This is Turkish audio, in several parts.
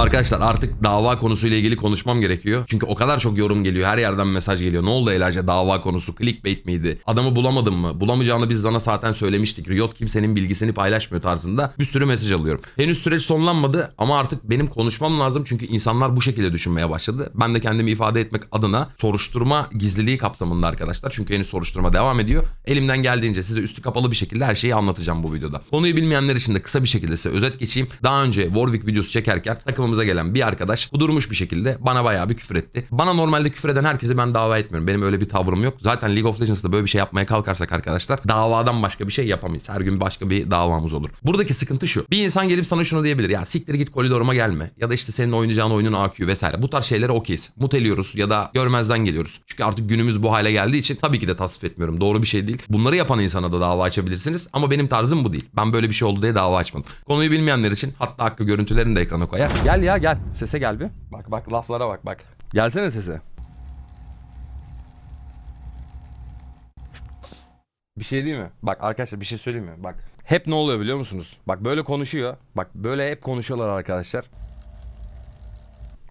Arkadaşlar artık dava konusuyla ilgili konuşmam gerekiyor. Çünkü o kadar çok yorum geliyor. Her yerden mesaj geliyor. Ne oldu Elaca dava konusu clickbait miydi? Adamı bulamadın mı? Bulamayacağını biz sana zaten söylemiştik. Riot kimsenin bilgisini paylaşmıyor tarzında bir sürü mesaj alıyorum. Henüz süreç sonlanmadı ama artık benim konuşmam lazım. Çünkü insanlar bu şekilde düşünmeye başladı. Ben de kendimi ifade etmek adına soruşturma gizliliği kapsamında arkadaşlar. Çünkü henüz soruşturma devam ediyor. Elimden geldiğince size üstü kapalı bir şekilde her şeyi anlatacağım bu videoda. Konuyu bilmeyenler için de kısa bir şekilde size özet geçeyim. Daha önce Warwick videosu çekerken takımımıza gelen bir arkadaş kudurmuş bir şekilde bana bayağı bir küfür etti. Bana normalde küfür eden herkesi ben dava etmiyorum. Benim öyle bir tavrım yok. Zaten League of Legends'da böyle bir şey yapmaya kalkarsak arkadaşlar davadan başka bir şey yapamayız. Her gün başka bir davamız olur. Buradaki sıkıntı şu. Bir insan gelip sana şunu diyebilir. Ya siktir git koridoruma gelme. Ya da işte senin oynayacağın oyunun AQ vesaire. Bu tarz şeylere okeyiz. Muteliyoruz ya da görmezden geliyoruz. Çünkü artık günümüz bu hale geldiği için tabii ki de tasvip etmiyorum. Doğru bir şey değil. Bunları yapan insana da dava açabilirsiniz. Ama benim tarzım bu değil. Ben böyle bir şey oldu diye dava açmadım. Konuyu bilmeyenler için hatta hakkı görüntülerini de ekrana koyar. Gel ya gel. Sese gel bir. Bak bak laflara bak bak. Gelsene sese. Bir şey değil mi? Bak arkadaşlar bir şey söyleyeyim mi? Bak hep ne oluyor biliyor musunuz? Bak böyle konuşuyor. Bak böyle hep konuşuyorlar arkadaşlar.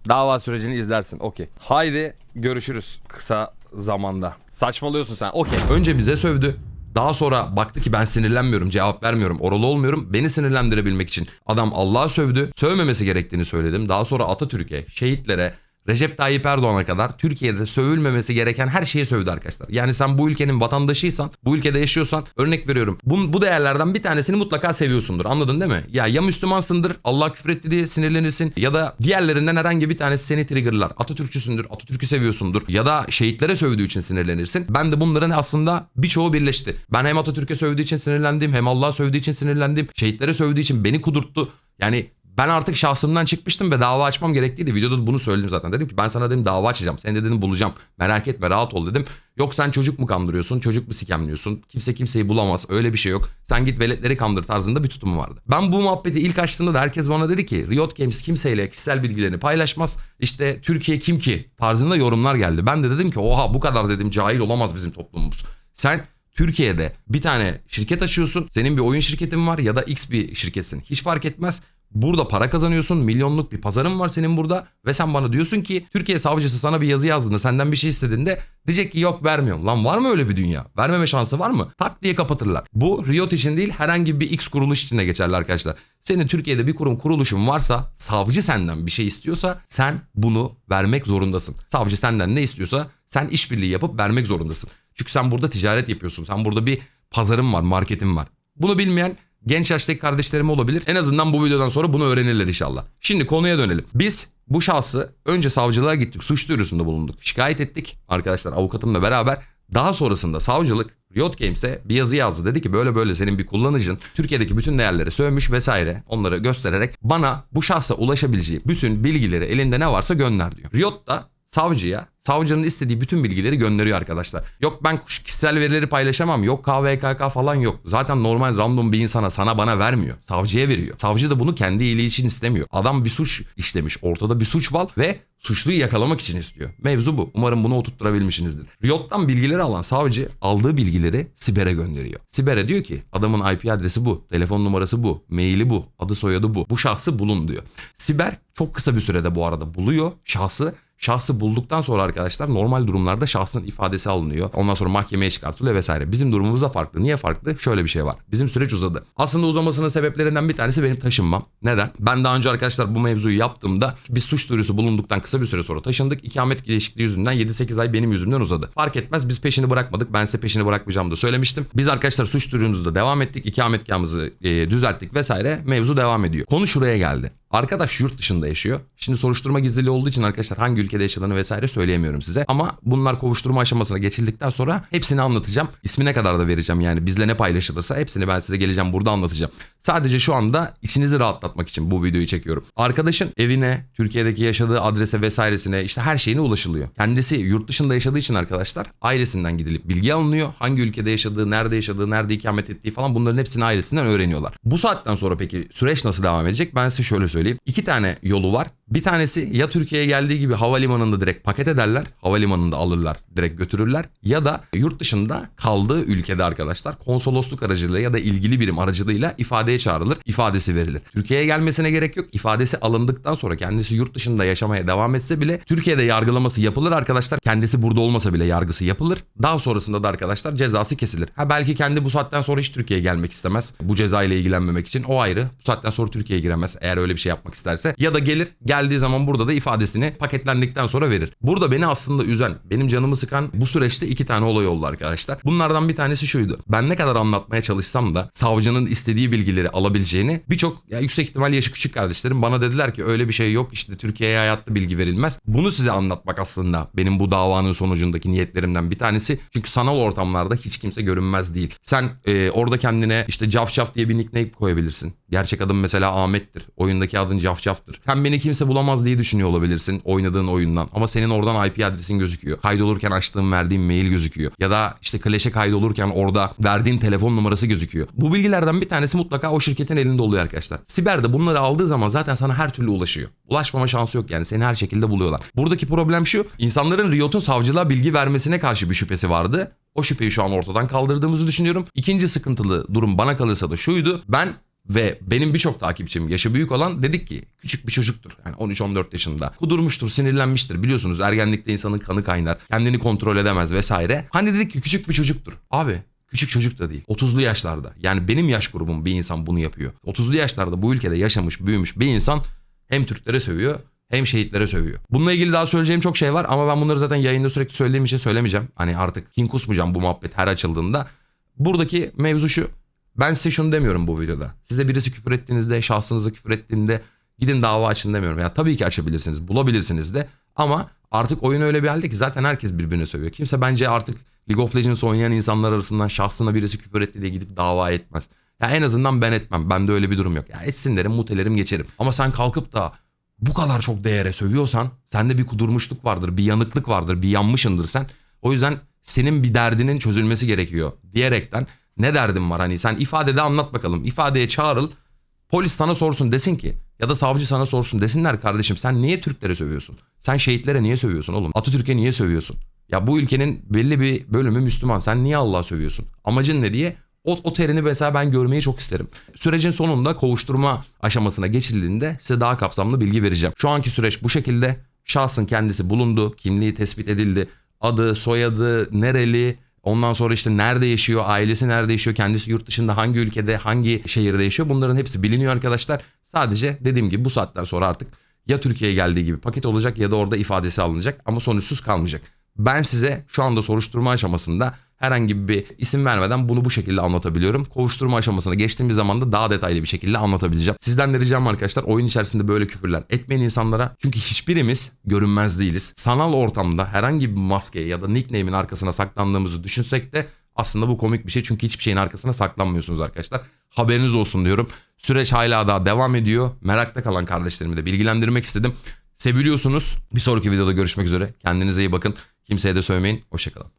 Dava sürecini izlersin. Okey. Haydi görüşürüz kısa zamanda. Saçmalıyorsun sen. Okey. Önce bize sövdü. Daha sonra baktı ki ben sinirlenmiyorum, cevap vermiyorum, oralı olmuyorum. Beni sinirlendirebilmek için adam Allah'a sövdü. Sövmemesi gerektiğini söyledim. Daha sonra Atatürk'e, şehitlere, Recep Tayyip Erdoğan'a kadar Türkiye'de sövülmemesi gereken her şeyi sövdü arkadaşlar. Yani sen bu ülkenin vatandaşıysan, bu ülkede yaşıyorsan örnek veriyorum. Bu, bu değerlerden bir tanesini mutlaka seviyorsundur. Anladın değil mi? Ya ya Müslümansındır, Allah küfretti diye sinirlenirsin ya da diğerlerinden herhangi bir tanesi seni triggerlar. Atatürkçüsündür, Atatürk'ü seviyorsundur ya da şehitlere sövdüğü için sinirlenirsin. Ben de bunların aslında birçoğu birleşti. Ben hem Atatürk'e sövdüğü için sinirlendim, hem Allah'a sövdüğü için sinirlendim. Şehitlere sövdüğü için beni kudurttu. Yani ben artık şahsımdan çıkmıştım ve dava açmam gerekliydi. Videoda bunu söyledim zaten. Dedim ki ben sana dedim dava açacağım. Seni de dedim bulacağım. Merak etme rahat ol dedim. Yok sen çocuk mu kandırıyorsun? Çocuk mu sikemliyorsun? Kimse kimseyi bulamaz. Öyle bir şey yok. Sen git veletleri kandır tarzında bir tutumu vardı. Ben bu muhabbeti ilk açtığımda da herkes bana dedi ki Riot Games kimseyle kişisel bilgilerini paylaşmaz. İşte Türkiye kim ki tarzında yorumlar geldi. Ben de dedim ki oha bu kadar dedim cahil olamaz bizim toplumumuz. Sen Türkiye'de bir tane şirket açıyorsun. Senin bir oyun şirketin var ya da X bir şirketsin. Hiç fark etmez. Burada para kazanıyorsun. Milyonluk bir pazarın var senin burada. Ve sen bana diyorsun ki Türkiye savcısı sana bir yazı yazdığında senden bir şey istediğinde diyecek ki yok vermiyorum. Lan var mı öyle bir dünya? Vermeme şansı var mı? Tak diye kapatırlar. Bu Riot için değil herhangi bir X kuruluş için de geçerli arkadaşlar. Senin Türkiye'de bir kurum kuruluşun varsa savcı senden bir şey istiyorsa sen bunu vermek zorundasın. Savcı senden ne istiyorsa sen işbirliği yapıp vermek zorundasın. Çünkü sen burada ticaret yapıyorsun. Sen burada bir pazarın var, marketin var. Bunu bilmeyen genç yaştaki kardeşlerim olabilir. En azından bu videodan sonra bunu öğrenirler inşallah. Şimdi konuya dönelim. Biz bu şahsı önce savcılığa gittik. Suç duyurusunda bulunduk. Şikayet ettik arkadaşlar avukatımla beraber. Daha sonrasında savcılık Riot Games'e bir yazı yazdı. Dedi ki böyle böyle senin bir kullanıcın Türkiye'deki bütün değerleri sövmüş vesaire onları göstererek bana bu şahsa ulaşabileceği bütün bilgileri elinde ne varsa gönder diyor. Riot da savcıya savcının istediği bütün bilgileri gönderiyor arkadaşlar. Yok ben kişisel verileri paylaşamam. Yok KVKK falan yok. Zaten normal random bir insana sana bana vermiyor. Savcıya veriyor. Savcı da bunu kendi iyiliği için istemiyor. Adam bir suç işlemiş. Ortada bir suç var ve suçluyu yakalamak için istiyor. Mevzu bu. Umarım bunu oturtturabilmişsinizdir. Riot'tan bilgileri alan savcı aldığı bilgileri Siber'e gönderiyor. Siber'e diyor ki adamın IP adresi bu, telefon numarası bu, maili bu, adı soyadı bu. Bu şahsı bulun diyor. Siber çok kısa bir sürede bu arada buluyor şahsı Şahsı bulduktan sonra arkadaşlar normal durumlarda şahsın ifadesi alınıyor. Ondan sonra mahkemeye çıkartılıyor vesaire. Bizim durumumuz da farklı. Niye farklı? Şöyle bir şey var. Bizim süreç uzadı. Aslında uzamasının sebeplerinden bir tanesi benim taşınmam. Neden? Ben daha önce arkadaşlar bu mevzuyu yaptığımda bir suç duyurusu bulunduktan kısa bir süre sonra taşındık. İkamet değişikliği yüzünden 7-8 ay benim yüzümden uzadı. Fark etmez biz peşini bırakmadık. Ben size peşini bırakmayacağımı da söylemiştim. Biz arkadaşlar suç duyurumuzda devam ettik. İkametgahımızı e, düzelttik vesaire. Mevzu devam ediyor. Konu şuraya geldi. Arkadaş yurt dışında yaşıyor. Şimdi soruşturma gizliliği olduğu için arkadaşlar hangi ülkede yaşadığını vesaire söyleyemiyorum size. Ama bunlar kovuşturma aşamasına geçildikten sonra hepsini anlatacağım. İsmine kadar da vereceğim yani bizle ne paylaşılırsa hepsini ben size geleceğim burada anlatacağım. Sadece şu anda içinizi rahatlatmak için bu videoyu çekiyorum. Arkadaşın evine, Türkiye'deki yaşadığı adrese vesairesine işte her şeyine ulaşılıyor. Kendisi yurt dışında yaşadığı için arkadaşlar ailesinden gidilip bilgi alınıyor. Hangi ülkede yaşadığı, nerede yaşadığı, nerede ikamet ettiği falan bunların hepsini ailesinden öğreniyorlar. Bu saatten sonra peki süreç nasıl devam edecek? Ben size şöyle söyleyeyim. İki tane yolu var. Bir tanesi ya Türkiye'ye geldiği gibi havalimanında direkt paket ederler. Havalimanında alırlar, direkt götürürler. Ya da yurt dışında kaldığı ülkede arkadaşlar konsolosluk aracılığıyla ya da ilgili birim aracılığıyla ifadeye çağrılır. ifadesi verilir. Türkiye'ye gelmesine gerek yok. İfadesi alındıktan sonra kendisi yurt dışında yaşamaya devam etse bile Türkiye'de yargılaması yapılır arkadaşlar. Kendisi burada olmasa bile yargısı yapılır. Daha sonrasında da arkadaşlar cezası kesilir. Ha belki kendi bu saatten sonra hiç Türkiye'ye gelmek istemez. Bu ceza ile ilgilenmemek için o ayrı. Bu saatten sonra Türkiye'ye giremez eğer öyle bir şey yapmak isterse. Ya da gelir geldiği zaman burada da ifadesini paketlendikten sonra verir. Burada beni aslında üzen, benim canımı sıkan bu süreçte iki tane olay oldu arkadaşlar. Bunlardan bir tanesi şuydu. Ben ne kadar anlatmaya çalışsam da savcının istediği bilgileri alabileceğini birçok yüksek ihtimal yaşı küçük kardeşlerim bana dediler ki öyle bir şey yok işte Türkiye'ye hayatta bilgi verilmez. Bunu size anlatmak aslında benim bu davanın sonucundaki niyetlerimden bir tanesi. Çünkü sanal ortamlarda hiç kimse görünmez değil. Sen e, orada kendine işte Cafcaf diye bir nickname koyabilirsin. Gerçek adın mesela Ahmet'tir. Oyundaki adın Cafcaf'tır. Sen beni kimse bulamaz diye düşünüyor olabilirsin oynadığın oyundan. Ama senin oradan IP adresin gözüküyor. Kaydolurken açtığın verdiğin mail gözüküyor. Ya da işte Clash'e kaydolurken orada verdiğin telefon numarası gözüküyor. Bu bilgilerden bir tanesi mutlaka o şirketin elinde oluyor arkadaşlar. Siber de bunları aldığı zaman zaten sana her türlü ulaşıyor. Ulaşmama şansı yok yani seni her şekilde buluyorlar. Buradaki problem şu. insanların Riot'un savcılığa bilgi vermesine karşı bir şüphesi vardı. O şüpheyi şu an ortadan kaldırdığımızı düşünüyorum. İkinci sıkıntılı durum bana kalırsa da şuydu. Ben ve benim birçok takipçim yaşı büyük olan dedik ki küçük bir çocuktur. Yani 13-14 yaşında. Kudurmuştur, sinirlenmiştir. Biliyorsunuz ergenlikte insanın kanı kaynar. Kendini kontrol edemez vesaire. Hani dedik ki küçük bir çocuktur. Abi Küçük çocuk da değil. 30'lu yaşlarda. Yani benim yaş grubum bir insan bunu yapıyor. 30'lu yaşlarda bu ülkede yaşamış, büyümüş bir insan hem Türklere sövüyor hem şehitlere sövüyor. Bununla ilgili daha söyleyeceğim çok şey var ama ben bunları zaten yayında sürekli söylediğim için söylemeyeceğim. Hani artık kin kusmayacağım bu muhabbet her açıldığında. Buradaki mevzu şu. Ben size şunu demiyorum bu videoda. Size birisi küfür ettiğinizde, şahsınıza küfür ettiğinde gidin dava açın demiyorum. Ya tabii ki açabilirsiniz, bulabilirsiniz de ama artık oyun öyle bir halde ki zaten herkes birbirine sövüyor. Kimse bence artık League of Legends oynayan insanlar arasından şahsına birisi küfür etti diye gidip dava etmez. Ya en azından ben etmem. Bende öyle bir durum yok. Ya etsin derim, mutelerim geçerim. Ama sen kalkıp da bu kadar çok değere sövüyorsan sende bir kudurmuşluk vardır, bir yanıklık vardır, bir yanmışındır sen. O yüzden senin bir derdinin çözülmesi gerekiyor diyerekten ne derdin var hani sen ifadede anlat bakalım. İfadeye çağrıl. Polis sana sorsun desin ki ya da savcı sana sorsun desinler kardeşim sen niye Türklere sövüyorsun? Sen şehitlere niye sövüyorsun oğlum? Atatürk'e niye sövüyorsun? Ya bu ülkenin belli bir bölümü Müslüman. Sen niye Allah'a sövüyorsun? Amacın ne diye o, o terini mesela ben görmeyi çok isterim. Sürecin sonunda kovuşturma aşamasına geçildiğinde size daha kapsamlı bilgi vereceğim. Şu anki süreç bu şekilde. Şahsın kendisi bulundu, kimliği tespit edildi. Adı, soyadı, nereli, Ondan sonra işte nerede yaşıyor, ailesi nerede yaşıyor, kendisi yurt dışında hangi ülkede, hangi şehirde yaşıyor bunların hepsi biliniyor arkadaşlar. Sadece dediğim gibi bu saatten sonra artık ya Türkiye'ye geldiği gibi paket olacak ya da orada ifadesi alınacak ama sonuçsuz kalmayacak. Ben size şu anda soruşturma aşamasında herhangi bir isim vermeden bunu bu şekilde anlatabiliyorum. Kovuşturma aşamasına geçtiğim bir zamanda daha detaylı bir şekilde anlatabileceğim. Sizden de ricam arkadaşlar oyun içerisinde böyle küfürler etmeyin insanlara. Çünkü hiçbirimiz görünmez değiliz. Sanal ortamda herhangi bir maskeye ya da nickname'in arkasına saklandığımızı düşünsek de aslında bu komik bir şey çünkü hiçbir şeyin arkasına saklanmıyorsunuz arkadaşlar. Haberiniz olsun diyorum. Süreç hala daha devam ediyor. Merakta kalan kardeşlerimi de bilgilendirmek istedim. Seviliyorsunuz. Bir sonraki videoda görüşmek üzere. Kendinize iyi bakın. Kimseye de sövmeyin. Hoşçakalın.